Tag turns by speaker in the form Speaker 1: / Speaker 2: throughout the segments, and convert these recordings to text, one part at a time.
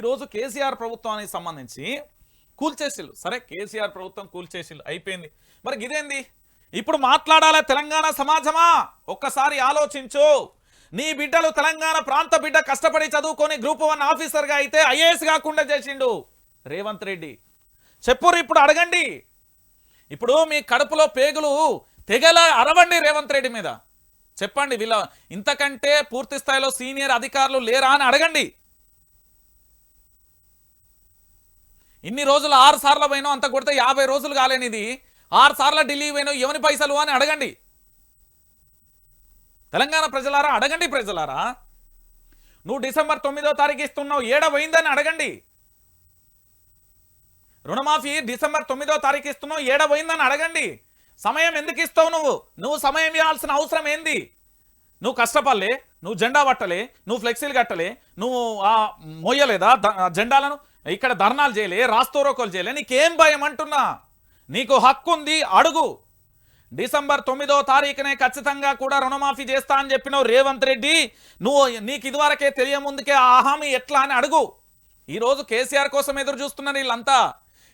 Speaker 1: ఈరోజు కేసీఆర్ ప్రభుత్వానికి సంబంధించి కూల్చేసిల్లు. సరే కేసీఆర్ ప్రభుత్వం కూల్చేసిల్లు. అయిపోయింది. మరి ఇదేంది? ఇప్పుడు మాట్లాడాలా తెలంగాణ సమాజమా? ఒక్కసారి ఆలోచించు. నీ బిడ్డలు తెలంగాణ ప్రాంత బిడ్డ కష్టపడి చదువుకొని గ్రూప్ వన్ ఆఫీసర్గా అయితే ఐఏఎస్ కాకుండా చేసిండు రేవంత్ రెడ్డి. చెప్పురు ఇప్పుడు అడగండి. ఇప్పుడు మీ కడుపులో పేగులు తెగల అరవండి రేవంత్ రెడ్డి మీద. చెప్పండి వీళ్ళ ఇంతకంటే పూర్తి స్థాయిలో సీనియర్ అధికారులు లేరా అని అడగండి. ఇన్ని రోజులు ఆరు సార్లు పోయినా అంత కొడితే యాభై రోజులు కాలేనిది. ఆరు సార్లు ఢిల్లీ పోయినా ఎవని పైసలు అని అడగండి. తెలంగాణ ప్రజలారా అడగండి ప్రజలారా. నువ్వు డిసెంబర్ తొమ్మిదో తారీఖు ఇస్తున్నావు ఏడ పోయిందని అడగండి. రుణమాఫీ డిసెంబర్ తొమ్మిదో తారీఖు ఇస్తున్నావు ఏడ పోయిందని అడగండి. సమయం ఎందుకు ఇస్తావు నువ్వు? నువ్వు సమయం ఇవ్వాల్సిన అవసరం ఏంది? నువ్వు కష్టపడలే నువ్వు జెండా పట్టలే నువ్వు ఫ్లెక్సీలు కట్టలే నువ్వు ఆ మోయలేదా జెండాలను? ఇక్కడ ధర్నాలు చేయలే రాస్తోరోకోలు చేయలే. నీకేం భయం అంటున్నా? నీకు హక్కు ఉంది అడుగు. డిసెంబర్ తొమ్మిదో తారీఖునే ఖచ్చితంగా కూడా రుణమాఫీ చేస్తా అని చెప్పినావు రేవంత్ రెడ్డి. నువ్వు నీకు ఇదివరకే తెలియముందుకే ఆ హామీ ఎట్లా అని అడుగు. ఈరోజు కేసీఆర్ కోసం ఎదురు చూస్తున్నారు వీళ్ళంతా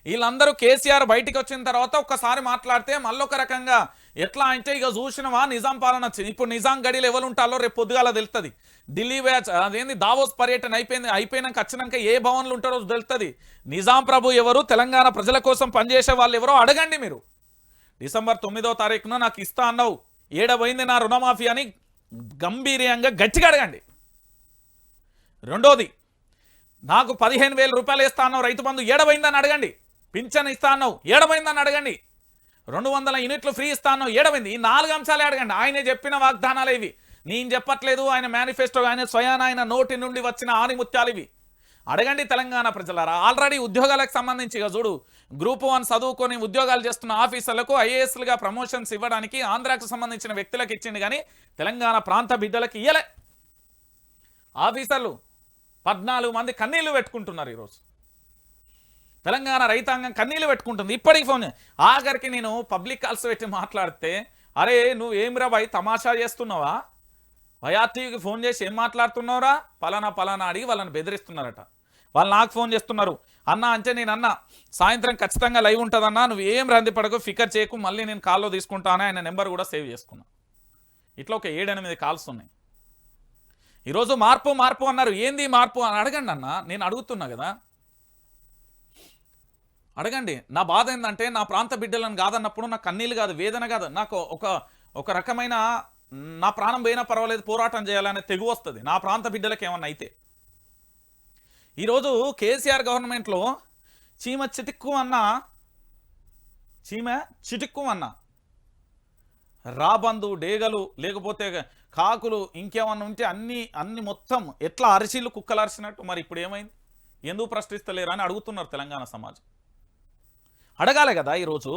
Speaker 1: వీళ్ళందరూ కేసీఆర్ బయటికి వచ్చిన తర్వాత ఒక్కసారి మాట్లాడితే మళ్ళొక రకంగా ఎట్లా అంటే ఇక చూసినవా? నిజాం పాలన వచ్చింది. ఇప్పుడు నిజాం గడిలో ఎవరు ఉంటారో రేపు పొద్దుగాల తెలుస్తుంది ఢిల్లీ బ్యాచ్ అదేంది దావోస్ పర్యటన అయిపోయింది అయిపోయినాక వచ్చినాక ఏ భవన్లు ఉంటారో తెలుస్తుంది నిజాం ప్రభు ఎవరు? తెలంగాణ ప్రజల కోసం పనిచేసే వాళ్ళు ఎవరో అడగండి మీరు. డిసెంబర్ తొమ్మిదో తారీఖున నాకు ఇస్తా అన్నావు. ఏడబోయింది నా రుణమాఫీ అని గంభీర్యంగా గట్టిగా అడగండి. రెండోది నాకు పదిహేను వేల రూపాయలు ఇస్తా అన్నావు రైతు బంధు. ఏడబోయిందని అడగండి. పింఛన్ ఇస్తా అన్నావు ఏడమైందని అడగండి. రెండు వందల యూనిట్లు ఫ్రీ ఇస్తా అన్నావు ఏడమైంది ఈ నాలుగు అంశాలే అడగండి. ఆయనే చెప్పిన వాగ్దానాలు ఇవి. నేను చెప్పట్లేదు ఆయన మేనిఫెస్టో ఆయన స్వయాన ఆయన నోటి నుండి వచ్చిన ఆణిముత్యాలు ఇవి. అడగండి తెలంగాణ ప్రజలారా. ఆల్రెడీ ఉద్యోగాలకు సంబంధించి చూడు గ్రూప్ వన్ చదువుకొని ఉద్యోగాలు చేస్తున్న ఆఫీసర్లకు ఐఏఎస్లుగా ప్రమోషన్స్ ఇవ్వడానికి ఆంధ్రాకు సంబంధించిన వ్యక్తులకు ఇచ్చింది కానీ తెలంగాణ ప్రాంత బిడ్డలకు ఇయ్యలే. ఆఫీసర్లు పద్నాలుగు మంది కన్నీళ్ళు పెట్టుకుంటున్నారు ఈరోజు. తెలంగాణ రైతాంగం కన్నీళ్ళు పెట్టుకుంటుంది. ఇప్పటికి ఫోన్ చే- ఆఖరికి నేను పబ్లిక్ కాల్స్ పెట్టి మాట్లాడితే అరే నువ్వు ఏమిరా భయ్ తమాషా చేస్తున్నావా? భయార్టీవీకి ఫోన్ చేసి ఏం మాట్లాడుతున్నావురా? పలానా పలానా అడిగి వాళ్ళని బెదిరిస్తున్నారట. వాళ్ళు నాకు ఫోన్ చేస్తున్నారు. అన్న అంటే నేను అన్న సాయంత్రం ఖచ్చితంగా లైవ్ ఉంటుందన్నా నువ్వు ఏం రంది పడకు ఫికర్ చేయకు మళ్ళీ నేను కాల్లో తీసుకుంటాను ఆయన నెంబర్ కూడా సేవ్ చేసుకున్నా. ఇట్లా ఒక ఏడెనిమిది కాల్స్ ఉన్నాయి. ఈరోజు మార్పు మార్పు అన్నారు. ఏంది మార్పు అని అడగండి అన్న. నేను అడుగుతున్నా కదా. అడగండి నా బాధ ఏంటంటే నా ప్రాంత బిడ్డలను కాదన్నప్పుడు నాకు కన్నీళ్ళు కాదు వేదన కాదు నాకు ఒక ఒక రకమైన నా ప్రాణం పోయినా పర్వాలేదు పోరాటం చేయాలనే తెగు వస్తుంది. నా ప్రాంత బిడ్డలకు ఏమన్నా అయితే. ఈరోజు కేసీఆర్ గవర్నమెంట్లో చీమ చిటిక్కు అన్న చీమ చిటిక్కు అన్న రాబందు డేగలు లేకపోతే కాకులు ఇంకేమన్నా ఉంటే అన్ని అన్ని మొత్తం ఎట్లా అరిసిళ్ళు కుక్కలు అరిసినట్టు మరి ఇప్పుడు ఏమైంది? ఎందుకు ప్రశ్నిస్తలేరు అని అడుగుతున్నారు తెలంగాణ సమాజం. అడగాలి కదా ఈరోజు.